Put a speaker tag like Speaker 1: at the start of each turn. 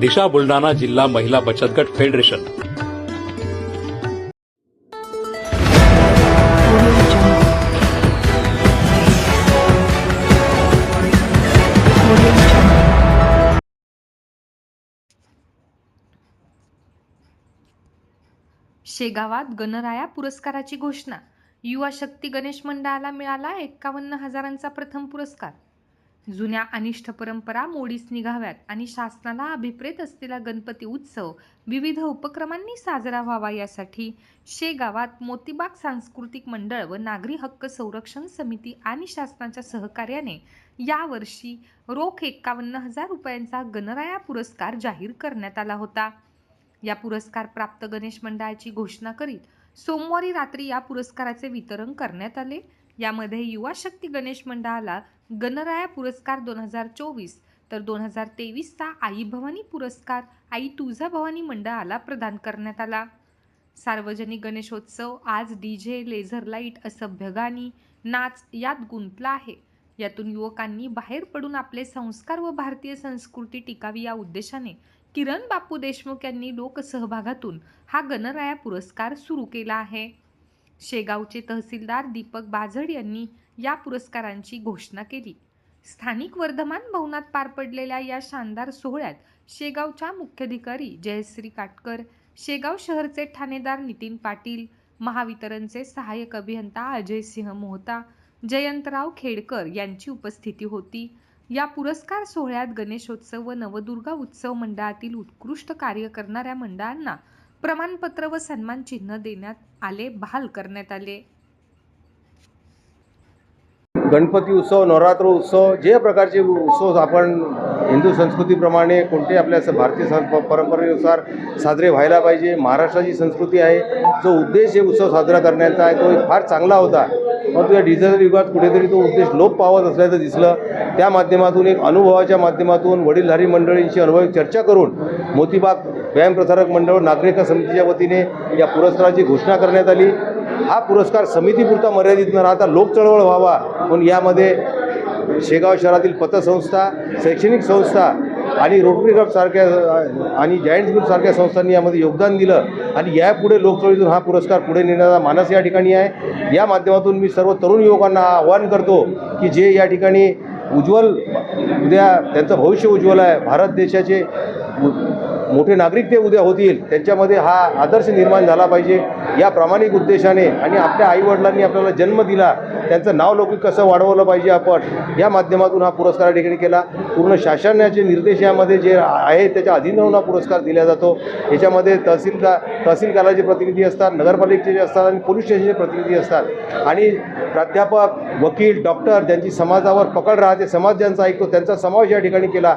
Speaker 1: दिशा बुलढाणा जिल्हा महिला बचत गट फेडरेशन.
Speaker 2: शेगावात गणराया पुरस्काराची घोषणा. युवा शक्ती गणेश मंडळाला मिळाला एक्कावन्न हजारांचा प्रथम पुरस्कार. जुन्या अनिष्ट परंपरा मोडीस निघाव्यात आणि शासनाला अभिप्रेत असलेला गणपती उत्सव विविध उपक्रमांनी साजरा व्हावा यासाठी शेगावात मोतीबाग सांस्कृतिक मंडळ व नागरी हक्क संरक्षण समिती आणि शासनाच्या सहकार्याने यावर्षी रोख एक्कावन्न हजार रुपयांचा गणराया पुरस्कार जाहीर करण्यात आला होता. या पुरस्कार प्राप्त गणेश मंडळाची घोषणा करीत सोमवारी रात्री या पुरस्काराचे वितरण करण्यात आले. यामध्ये युवा शक्ती गणेश मंडळाला गणराया पुरस्कार दोन हजार चोवीस तर दोन हजार तेवीसचा आई भवानी पुरस्कार आई तुळजा भवानी मंडळाला प्रदान करण्यात आला. सार्वजनिक गणेशोत्सव आज डी जे लेझर लाइट असभ्य गाणी नाच यात गुंतला आहे. यातून युवकांनी बाहेर पडून आपले संस्कार व भारतीय संस्कृती टिकावी या उद्देशाने किरण बापू देशमुख यांनी लोकसहभागातून हा गणराया पुरस्कार सुरू केला आहे. शेगावचे तहसीलदार दीपक बाझड यांनी या पुरस्कारांची घोषणा केली. स्थानिक वर्धमान भवनात पार पडलेल्या या शानदार सोहळ्यात शेगावच्या मुख्याधिकारी जयश्री काटकर शेगाव शहरचे ठाणेदार नितीन पाटील महावितरणचे सहाय्यक अभियंता अजय सिंह मोहता जयंतराव खेडकर यांची उपस्थिती होती. या पुरस्कार सोहळ्यात गणेशोत्सव व नवदुर्गा उत्सव मंडळातील उत्कृष्ट कार्य करणाऱ्या मंडळांना प्रमाणपत्र व सन्मान चिन्ह देण्यात आले बहाल करण्यात आले.
Speaker 3: गणपती उत्सव नवरात्र उत्सव जे प्रकारचे उत्सव आपण हिंदू संस्कृतीप्रमाणे कोणते आपल्या स- भारतीय सं परंपरेनुसार साजरे व्हायला पाहिजे महाराष्ट्राची संस्कृती आहे जो उद्देश हे उत्सव साजरा करण्याचा आहे तो एक फार चांगला होता. परंतु या डिजिटल युगात कुठेतरी तो उद्देश लोप पावत असल्याचं दिसलं. त्या माध्यमातून एक अनुभवाच्या माध्यमातून वडीलधारी मंडळींशी अनुभवी चर्चा करून मोतीबाग व्यायामप्रसारक मंडळ नागरिक समितीच्या वतीने या पुरस्काराची घोषणा करण्यात आली. हा पुरस्कार समितीपुरता मर्यादित न राहता लोक चळवळ व्हावा. म्हणून यामध्ये शेगाव शहरातील पतसंस्था शैक्षणिक संस्था आणि रोटरी क्लबसारख्या आणि जायंट्स ग्रुपसारख्या संस्थांनी यामध्ये योगदान दिलं. आणि यापुढे लोकचळवळीतून हा पुरस्कार पुढे नेण्याचा मानस या ठिकाणी आहे. या माध्यमातून मी सर्व तरुण युवकांना आवाहन करतो की जे या ठिकाणी उज्ज्वल उद्या त्यांचं भविष्य उज्ज्वल आहे. भारत देशाचे मोठे नागरिक ते उद्या होतील त्यांच्यामध्ये हा आदर्श निर्माण झाला पाहिजे. या प्रामाणिक उद्देशाने आणि आपल्या आईवडिलांनी आपल्याला जन्म दिला त्यांचं नाव लौकिक कसं वाढवलं पाहिजे आपण या माध्यमातून हा पुरस्कार या ठिकाणी केला. पूर्ण शासनाचे निर्देश यामध्ये जे आहे त्याच्या अधीन राहून हा पुरस्कार दिला जातो. याच्यामध्ये तहसीलदार तहसीलकाराचे प्रतिनिधी असतात नगरपालिकेचे जे असतात आणि पोलीस स्टेशनचे प्रतिनिधी असतात. आणि प्राध्यापक वकील डॉक्टर ज्यांची समाजावर पकड राहते समाज ज्यांचा ऐकतो त्यांचा समावेश या ठिकाणी केला.